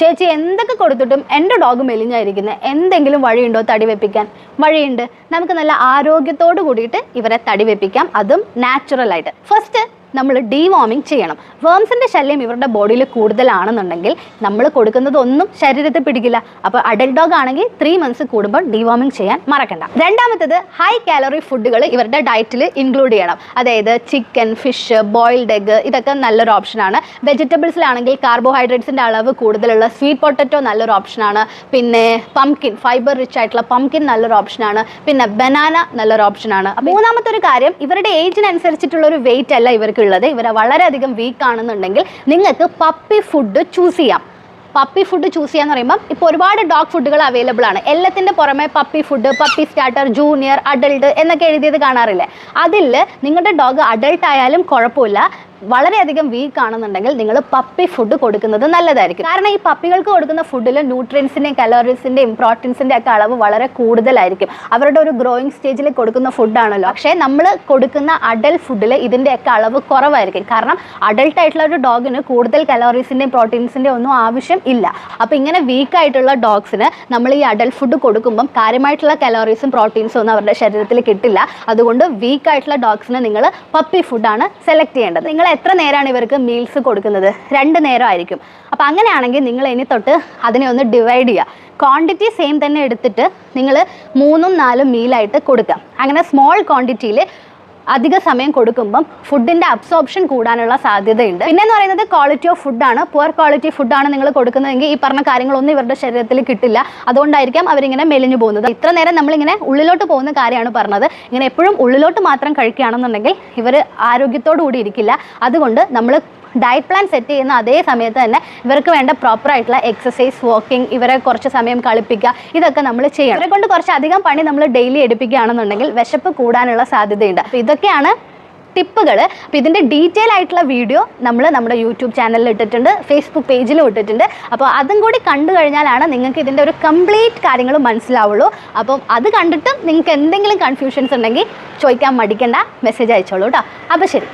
ചേച്ചി എന്തൊക്കെ കൊടുത്തിട്ടും എന്റെ ഡോഗ് മെലിഞ്ഞായിരിക്കുന്നത് എന്തെങ്കിലും വഴിയുണ്ടോ തടി വെപ്പിക്കാൻ? വഴിയുണ്ട്. നമുക്ക് നല്ല ആരോഗ്യത്തോട് കൂടിയിട്ട് ഇവരെ തടി വെപ്പിക്കാം. അതും നാച്ചുറലായിട്ട് ഫസ്റ്റ് നമ്മൾ ഡീവോമിങ് ചെയ്യണം. വേംസിന്റെ ശല്യം ഇവരുടെ ബോഡിയിൽ കൂടുതലാണെന്നുണ്ടെങ്കിൽ നമ്മൾ കൊടുക്കുന്നതൊന്നും ശരീരത്തിൽ പിടിക്കില്ല. അപ്പോൾ അഡൽട്ട് ഡോഗ് ആണെങ്കിൽ ത്രീ മന്ത്സ് കൂടുമ്പോൾ ഡീവോമിങ് ചെയ്യാൻ മറക്കണ്ട. രണ്ടാമത്തത് ഹൈ കാലറി ഫുഡുകൾ ഇവരുടെ ഡയറ്റിൽ ഇൻക്ലൂഡ് ചെയ്യണം. അതായത് ചിക്കൻ ഫിഷ് ബോയിൽഡ് എഗ് ഇതൊക്കെ നല്ലൊരു ഓപ്ഷനാണ് വെജിറ്റബിൾസിലാണെങ്കിൽ കാർബോഹൈഡ്രേറ്റ്സിന്റെ അളവ് കൂടുതലുള്ള സ്വീറ്റ് പൊട്ടറ്റോ നല്ലൊരു ഓപ്ഷനാണ് പിന്നെ പംകിൻ ഫൈബർ റിച്ച് ആയിട്ടുള്ള പംകിൻ നല്ലൊരു ഓപ്ഷനാണ് പിന്നെ ബനാന നല്ലൊരു ഓപ്ഷനാണ് മൂന്നാമത്തെ ഒരു കാര്യം ഇവരുടെ ഏജിനനുസരിച്ചിട്ടുള്ള ഒരു വെയിറ്റ് അല്ല ഇവർക്കുള്ളത് ഇവരെ വളരെയധികം വീക്ക് ആണെന്നുണ്ടെങ്കിൽ നിങ്ങൾക്ക് പപ്പി ഫുഡ് ചൂസ് ചെയ്യാം. പപ്പി ഫുഡ് ചൂസ് ചെയ്യാന്ന് പറയുമ്പോൾ ഇപ്പോൾ ഒരുപാട് ഡോഗ് ഫുഡുകൾ അവൈലബിൾ ആണ്. എല്ലാത്തിന്റെ പുറമെ puppy food puppy starter junior adult എന്നൊക്കെ എഴുതിയത് കാണാറില്ലേ? അതിൽ നിങ്ങളുടെ ഡോഗ് അഡൾട്ട് ആയാലും കുഴപ്പമില്ല. വളരെയധികം വീക്ക് ആണെന്നുണ്ടെങ്കിൽ നിങ്ങൾ പപ്പി ഫുഡ് കൊടുക്കുന്നത് നല്ലതായിരിക്കും. കാരണം ഈ പപ്പികൾക്ക് കൊടുക്കുന്ന ഫുഡിൽ ന്യൂട്രിയൻസിന്റെയും കലോറീസിന്റെയും പ്രോട്ടീൻസിന്റെ ഒക്കെ അളവ് വളരെ കൂടുതലായിരിക്കും. അവരുടെ ഒരു ഗ്രോയിങ് സ്റ്റേജിൽ കൊടുക്കുന്ന ഫുഡാണല്ലോ പക്ഷേ നമ്മൾ കൊടുക്കുന്ന അഡൽട്ട് ഫുഡിൽ ഇതിന്റെയൊക്കെ അളവ് കുറവായിരിക്കും. കാരണം അഡൾട്ട് ആയിട്ടുള്ള ഒരു ഡോഗിന് കൂടുതൽ കലോറീസിന്റെയും പ്രോട്ടീൻസിന്റെയും ഒന്നും ആവശ്യം ഇല്ല. അപ്പോൾ ഇങ്ങനെ വീക്ക് ആയിട്ടുള്ള ഡോഗ്സിന് നമ്മൾ ഈ അഡൽട്ട് ഫുഡ് കൊടുക്കുമ്പം കാര്യമായിട്ടുള്ള കലോറീസും പ്രോട്ടീൻസും ഒന്നും അവരുടെ ശരീരത്തിൽ കിട്ടില്ല. അതുകൊണ്ട് വീക്ക് ആയിട്ടുള്ള ഡോഗ്സിന് നിങ്ങൾ പപ്പി ഫുഡാണ് സെലക്ട് ചെയ്യേണ്ടത്. നിങ്ങൾ എത്ര നേരമാണ് ഇവർക്ക് മീൽസ് കൊടുക്കുന്നത്? രണ്ട് നേരമായിരിക്കും അപ്പോൾ അങ്ങനെയാണെങ്കിൽ നിങ്ങൾ ഇനി തൊട്ട് അതിനെ ഒന്ന് ഡിവൈഡ് ചെയ്യുക. ക്വാണ്ടിറ്റി സെയിം തന്നെ എടുത്തിട്ട് നിങ്ങൾ മൂന്നും നാലും മീലായിട്ട് കൊടുക്കുക. അങ്ങനെ സ്മോൾ ക്വാണ്ടിറ്റിയിൽ അധിക സമയം കൊടുക്കുമ്പം ഫുഡിന്റെ അബ്സോർപ്ഷൻ കൂടാനുള്ള സാധ്യതയുണ്ട്. പിന്നെ എന്ന് പറയുന്നത് ക്വാളിറ്റി ഓഫ് ഫുഡാണ് പുവർ ക്വാളിറ്റി ഫുഡാണ് നിങ്ങൾ കൊടുക്കുന്നതെങ്കിൽ ഈ പറഞ്ഞ കാര്യങ്ങളൊന്നും ഇവരുടെ ശരീരത്തിൽ കിട്ടില്ല. അതുകൊണ്ടായിരിക്കാം അവരിങ്ങനെ മെലിഞ്ഞു പോകുന്നത്. ഇത്ര നേരം നമ്മളിങ്ങനെ ഉള്ളിലോട്ട് പോകുന്ന കാര്യമാണ് പറഞ്ഞത്. ഇങ്ങനെ എപ്പോഴും ഉള്ളിലോട്ട് മാത്രം കഴിക്കുകയാണെന്നുണ്ടെങ്കിൽ ഇവർ ആരോഗ്യത്തോടു കൂടി ഇരിക്കില്ല. അതുകൊണ്ട് നമ്മൾ ഡയറ്റ് പ്ലാൻ സെറ്റ് ചെയ്യുന്ന അതേ സമയത്ത് തന്നെ ഇവർക്ക് വേണ്ട പ്രോപ്പർ ആയിട്ടുള്ള എക്സസൈസ് വാക്കിംഗ് ഇവരെ കുറച്ച് സമയം കളിപ്പിക്കുക ഇതൊക്കെ നമ്മൾ ചെയ്യണം. ഇവരെ കൊണ്ട് കുറച്ചധികം പണി നമ്മൾ ഡെയിലി എടുപ്പിക്കുകയാണെന്നുണ്ടെങ്കിൽ വിശപ്പ് കൂടാനുള്ള സാധ്യതയുണ്ട്. അപ്പോൾ ഇതൊക്കെയാണ് ടിപ്പുകൾ അപ്പോൾ ഇതിന്റെ ഡീറ്റെയിൽ ആയിട്ടുള്ള വീഡിയോ നമ്മൾ നമ്മുടെ യൂട്യൂബ് ചാനലിൽ ഇട്ടിട്ടുണ്ട് ഫേസ്ബുക്ക് പേജിലും ഇട്ടിട്ടുണ്ട്. അപ്പോൾ അതും കൂടി കണ്ടു കഴിഞ്ഞാലാണ് നിങ്ങൾക്ക് ഇതിന്റെ ഒരു കംപ്ലീറ്റ് കാര്യങ്ങൾ മനസ്സിലാവുള്ളൂ. അപ്പം അത് കണ്ടിട്ടും നിങ്ങൾക്ക് എന്തെങ്കിലും കൺഫ്യൂഷൻസ് ഉണ്ടെങ്കിൽ ചോദിക്കാൻ മടിക്കേണ്ട മെസ്സേജ് അയച്ചോളൂ കേട്ടോ അപ്പോൾ ശരി.